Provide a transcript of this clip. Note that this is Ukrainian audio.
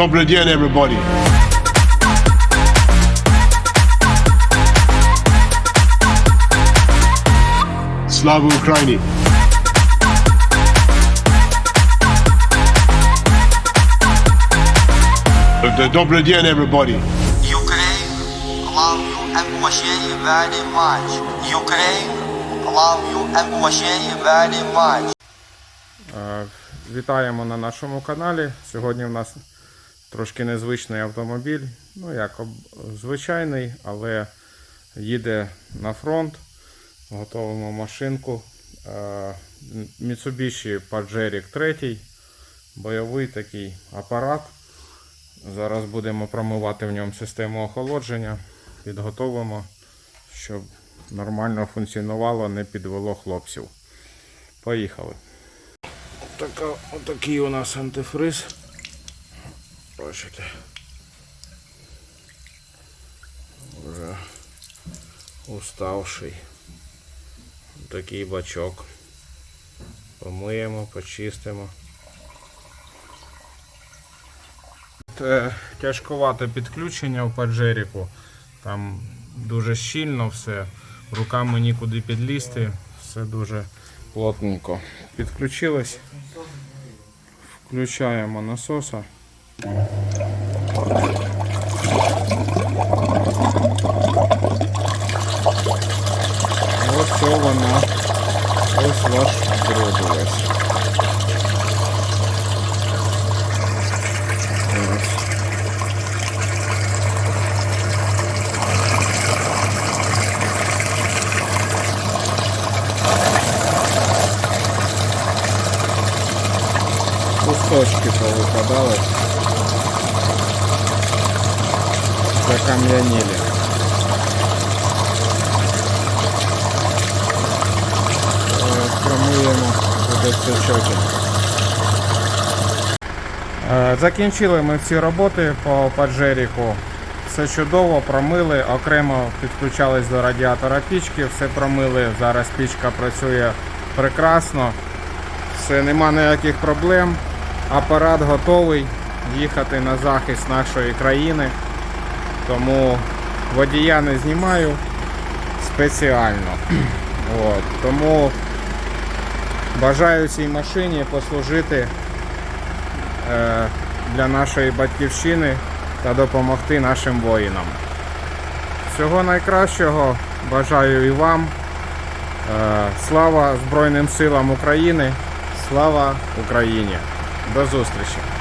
Добрый день, everybody. Слава Украине! Добрый день, everybody. Ukraine, allow you and Washington very much. Ukraine, allow you and Washington very much. Е, Вітаємо на нашому каналі. Сьогодні в нас трошки незвичний автомобіль. Ну, як звичайний, але їде на фронт. Готовимо машинку. Mitsubishi Pajero 3. Бойовий такий апарат. Зараз будемо промивати в ньому систему охолодження. Підготовимо, щоб нормально функціонувало, не підвело хлопців. Поїхали. Отакий у нас антифриз. Бачите. Вже уставший. Такий бачок. Помиємо, почистимо. Е, Тяжковате підключення в паджеріку. Там дуже щільно все. Руками нікуди підлізти. Все дуже плотненько. Підключилось. Включаємо насоса. Ось вона. Ось ваш вродилась. кусочки повыпадало. Закам'яніли. Промиємо, буде все чотко. Е, Закінчили ми всі роботи по паджеріку. Все чудово, промили, окремо підключались до радіатора пічки, все промили. Зараз пічка працює прекрасно. Все, нема ніяких проблем. Апарат готовий їхати на захист нашої країни. Тому водія не знімаю спеціально. От, тому бажаю цій машині послужити е, для нашої батьківщини та допомогти нашим воїнам. Всього найкращого бажаю і вам. Е, Слава Збройним силам України! Слава Україні! До зустрічі!